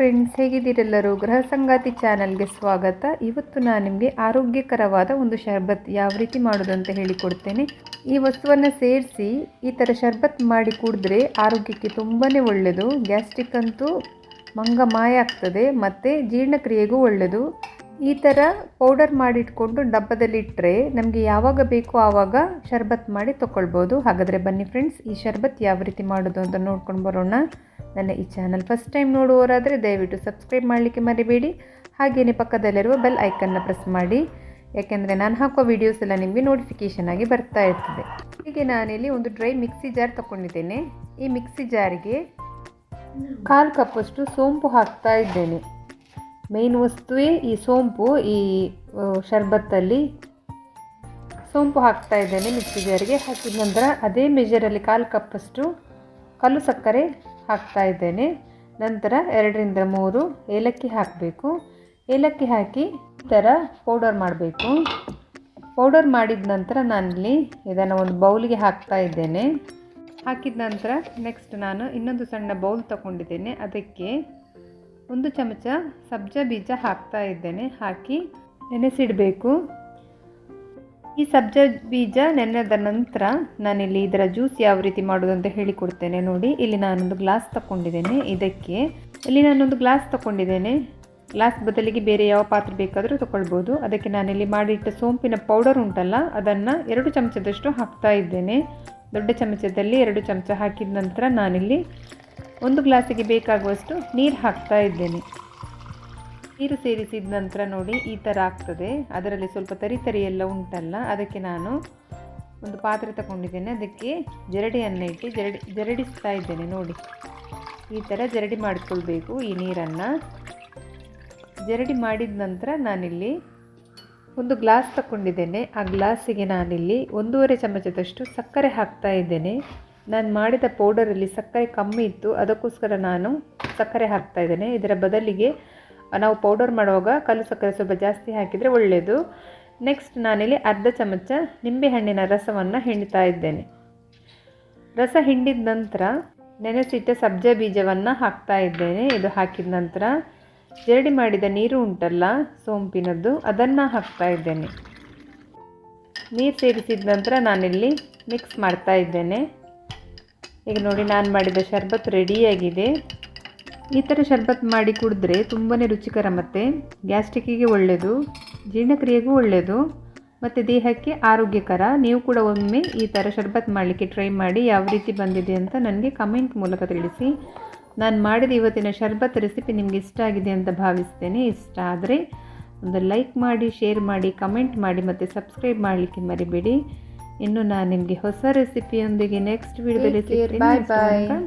Friends ಹೇಗಿದ್ದೀರೆಲ್ಲರೂ? ಗೃಹ ಸಂಗಾತಿ ಚಾನಲ್ಗೆ ಸ್ವಾಗತ. ಇವತ್ತು ನಾನು ನಿಮಗೆ ಆರೋಗ್ಯಕರವಾದ ಒಂದು ಶರ್ಬತ್ ಯಾವ ರೀತಿ ಮಾಡೋದು ಅಂತ ಹೇಳಿಕೊಡ್ತೇನೆ. ಈ ವಸ್ತುವನ್ನು ಸೇರಿಸಿ ಈ ಥರ ಶರ್ಬತ್ ಮಾಡಿ ಕುಡಿದ್ರೆ ಆರೋಗ್ಯಕ್ಕೆ ತುಂಬಾ ಒಳ್ಳೆಯದು ಗ್ಯಾಸ್ಟ್ರಿಕ್ ಅಂತೂ ಮಂಗ ಮಾಯ ಆಗ್ತದೆ, ಮತ್ತು ಜೀರ್ಣಕ್ರಿಯೆಗೂ ಒಳ್ಳೆಯದು ಈ ಥರ ಪೌಡರ್ ಮಾಡಿಟ್ಕೊಂಡು ಡಬ್ಬದಲ್ಲಿಟ್ಟರೆ ನಮಗೆ ಯಾವಾಗ ಬೇಕೋ ಆವಾಗ ಶರ್ಬತ್ ಮಾಡಿ ತೊಗೊಳ್ಬೋದು ಹಾಗಾದರೆ ಬನ್ನಿ ಫ್ರೆಂಡ್ಸ್ ಈ ಶರ್ಬತ್ ಯಾವ ರೀತಿ ಮಾಡೋದು ಅಂತ ನೋಡ್ಕೊಂಡು ಬರೋಣ. ನನ್ನ ಈ ಚಾನಲ್ ಫಸ್ಟ್ ಟೈಮ್ ನೋಡುವವರಾದರೆ ದಯವಿಟ್ಟು ಸಬ್ಸ್ಕ್ರೈಬ್ ಮಾಡಲಿಕ್ಕೆ ಮರಿಬೇಡಿ. ಹಾಗೆಯೇ ಪಕ್ಕದಲ್ಲಿರುವ ಬೆಲ್ ಐಕನ್ನ ಪ್ರೆಸ್ ಮಾಡಿ. ಯಾಕೆಂದರೆ ನಾನು ಹಾಕೋ ವೀಡಿಯೋಸ್ ಎಲ್ಲ ನಿಮಗೆ ನೋಟಿಫಿಕೇಷನ್ ಆಗಿ ಬರ್ತಾ ಇರ್ತದೆ. ಹೀಗೆ ನಾನಿಲ್ಲಿ ಒಂದು ಡ್ರೈ ಮಿಕ್ಸಿ ಜಾರ್ ತಗೊಂಡಿದ್ದೇನೆ ಈ ಮಿಕ್ಸಿ ಜಾರಿಗೆ ಕಾಲು ಕಪ್ಪಷ್ಟು ಸೋಂಪು ಹಾಕ್ತಾ ಇದ್ದೇನೆ. ಮೇನ್ ವಸ್ತುವೇ ಈ ಸೋಂಪು, ಈ ಶರ್ಬತ್ತಲ್ಲಿ ಸೋಂಪು ಹಾಕ್ತಾ ಇದ್ದೇನೆ ಮಿಕ್ಸಿ ಜಾರಿಗೆ ಹಾಕಿದ ನಂತರ ಅದೇ ಮೆಜರಲ್ಲಿ ಕಾಲು ಕಪ್ಪಷ್ಟು ಕಲ್ಲು ಸಕ್ಕರೆ ಹಾಕ್ತಾ ಇದ್ದೇನೆ. ನಂತರ ಎರಡರಿಂದ ಮೂರು ಏಲಕ್ಕಿ ಹಾಕಬೇಕು. ಏಲಕ್ಕಿ ಹಾಕಿ ಈ ಥರ ಪೌಡರ್ ಮಾಡಬೇಕು. ಪೌಡರ್ ಮಾಡಿದ ನಂತರ ನಾನಿಲ್ಲಿ ಇದನ್ನು ಒಂದು ಬೌಲಿಗೆ ಹಾಕ್ತಾ ಇದ್ದೇನೆ. ಹಾಕಿದ ನಂತರ ನೆಕ್ಸ್ಟ್ ನಾನು ಇನ್ನೊಂದು ಸಣ್ಣ ಬೌಲ್ ತಗೊಂಡಿದ್ದೇನೆ. ಅದಕ್ಕೆ ಒಂದು ಚಮಚ ಸಬ್ಜಾ ಬೀಜ ಹಾಕ್ತಾ ಇದ್ದೇನೆ. ಹಾಕಿ ನೆನೆಸಿಡಬೇಕು. ಈ ಸಬ್ಜ ಬೀಜ ನೆನೆದ ನಂತರ ನಾನಿಲ್ಲಿ ಇದರ ಜ್ಯೂಸ್ ಯಾವ ರೀತಿ ಮಾಡೋದಂತ ಹೇಳಿಕೊಡ್ತೇನೆ ನೋಡಿ. ಇಲ್ಲಿ ನಾನೊಂದು ಗ್ಲಾಸ್ ತಗೊಂಡಿದ್ದೇನೆ ಇದಕ್ಕೆ ಇಲ್ಲಿ ನಾನೊಂದು ಗ್ಲಾಸ್ ತಗೊಂಡಿದ್ದೇನೆ ಗ್ಲಾಸ್ ಬದಲಿಗೆ ಬೇರೆ ಯಾವ ಪಾತ್ರೆ ಬೇಕಾದರೂ ತಗೊಳ್ಬೋದು ಅದಕ್ಕೆ ನಾನಿಲ್ಲಿ ಮಾಡಿಟ್ಟ ಸೋಂಪಿನ ಪೌಡರ್ ಉಂಟಲ್ಲ, ಅದನ್ನು ಎರಡು ಚಮಚದಷ್ಟು ಹಾಕ್ತಾ ಇದ್ದೇನೆ. ದೊಡ್ಡ ಚಮಚದಲ್ಲಿ ಎರಡು ಚಮಚ ಹಾಕಿದ ನಂತರ ನಾನಿಲ್ಲಿ ಒಂದು ಗ್ಲಾಸಿಗೆ ಬೇಕಾಗುವಷ್ಟು ನೀರು ಹಾಕ್ತಾ ಇದ್ದೇನೆ. ನೀರು ಸೇರಿಸಿದ ನಂತರ ನೋಡಿ ಈ ಥರ ಆಗ್ತದೆ. ಅದರಲ್ಲಿ ಸ್ವಲ್ಪ ತರಿ ತರಿ ಎಲ್ಲ ಉಂಟಲ್ಲ, ಅದಕ್ಕೆ ನಾನು ಒಂದು ಪಾತ್ರೆ ತಗೊಂಡಿದ್ದೇನೆ. ಅದಕ್ಕೆ ಜರಡಿಯನ್ನು ಇಟ್ಟು ಜರಡಿ, ಜರಡಿಸ್ತಾ ಇದ್ದೇನೆ ನೋಡಿ. ಈ ಥರ ಜರಡಿ ಮಾಡಿಕೊಳ್ಬೇಕು ಈ ನೀರನ್ನು. ಜರಡಿ ಮಾಡಿದ ನಂತರ ನಾನಿಲ್ಲಿ ಒಂದು ಗ್ಲಾಸ್ ತಗೊಂಡಿದ್ದೇನೆ. ಆ ಗ್ಲಾಸಿಗೆ ನಾನಿಲ್ಲಿ ಒಂದೂವರೆ ಚಮಚದಷ್ಟು ಸಕ್ಕರೆ ಹಾಕ್ತಾ ಇದ್ದೇನೆ. ನಾನು ಮಾಡಿದ ಪೌಡರಲ್ಲಿ ಸಕ್ಕರೆ ಕಮ್ಮಿ ಇತ್ತು, ಅದಕ್ಕೋಸ್ಕರ ನಾನು ಸಕ್ಕರೆ ಹಾಕ್ತಾ ಇದ್ದೇನೆ. ಇದರ ಬದಲಿಗೆ ನಾವು ಪೌಡರ್ ಮಾಡುವಾಗ ಕಲ್ಲು ಸಕ್ಕರೆ ಸ್ವಲ್ಪ ಜಾಸ್ತಿ ಹಾಕಿದರೆ ಒಳ್ಳೆಯದು ನೆಕ್ಸ್ಟ್ ನಾನಿಲ್ಲಿ ಅರ್ಧ ಚಮಚ ನಿಂಬೆಹಣ್ಣಿನ ರಸವನ್ನು ಹಿಂಡ್ತಾ ಇದ್ದೇನೆ. ರಸ ಹಿಂಡಿದ ನಂತರ ನೆನೆಸಿಟ್ಟ ಸಬ್ಜಾ ಬೀಜವನ್ನು ಹಾಕ್ತಾ ಇದ್ದೇನೆ. ಇದು ಹಾಕಿದ ನಂತರ ಜರಡಿ ಮಾಡಿದ ನೀರು ಉಂಟಲ್ಲ, ಸೋಂಪಿನದ್ದು, ಅದನ್ನು ಹಾಕ್ತಾ ಇದ್ದೇನೆ. ನೀರು ಸೇರಿಸಿದ ನಂತರ ನಾನಿಲ್ಲಿ ಮಿಕ್ಸ್ ಮಾಡ್ತಾ ಇದ್ದೇನೆ. ಈಗ ನೋಡಿ, ನಾನು ಮಾಡಿದ ಶರ್ಬತ್ ರೆಡಿಯಾಗಿದೆ ಈ ಥರ ಶರ್ಬತ್ ಮಾಡಿ ಕುಡಿದ್ರೆ ತುಂಬಾ ರುಚಿಕರ ಮತ್ತು ಗ್ಯಾಸ್ಟ್ರಿಕ್ಕಿಗೆ ಒಳ್ಳೆಯದು ಜೀರ್ಣಕ್ರಿಯೆಗೂ ಒಳ್ಳೆಯದು ಮತ್ತು ದೇಹಕ್ಕೆ ಆರೋಗ್ಯಕರ. ನೀವು ಕೂಡ ಒಮ್ಮೆ ಈ ಥರ ಶರ್ಬತ್ ಮಾಡಲಿಕ್ಕೆ ಟ್ರೈ ಮಾಡಿ ಯಾವ ರೀತಿ ಬಂದಿದೆ ಅಂತ ನನಗೆ ಕಮೆಂಟ್ ಮೂಲಕ ತಿಳಿಸಿ. ನಾನು ಮಾಡಿದ ಇವತ್ತಿನ ಶರ್ಬತ್ ರೆಸಿಪಿ ನಿಮಗೆ ಇಷ್ಟ ಆಗಿದೆ ಅಂತ ಭಾವಿಸ್ತೇನೆ. ಇಷ್ಟ ಆದರೆ ಒಂದು ಲೈಕ್ ಮಾಡಿ ಶೇರ್ ಮಾಡಿ ಕಮೆಂಟ್ ಮಾಡಿ ಮತ್ತು ಸಬ್ಸ್ಕ್ರೈಬ್ ಮಾಡಲಿಕ್ಕೆ ಮರಿಬೇಡಿ. ಇನ್ನು ನಾನು ನಿಮಗೆ ಹೊಸ ರೆಸಿಪಿಯೊಂದಿಗೆ ನೆಕ್ಸ್ಟ್ ವಿಡಿಯೋದಲ್ಲಿ ಬಾಯ್ care.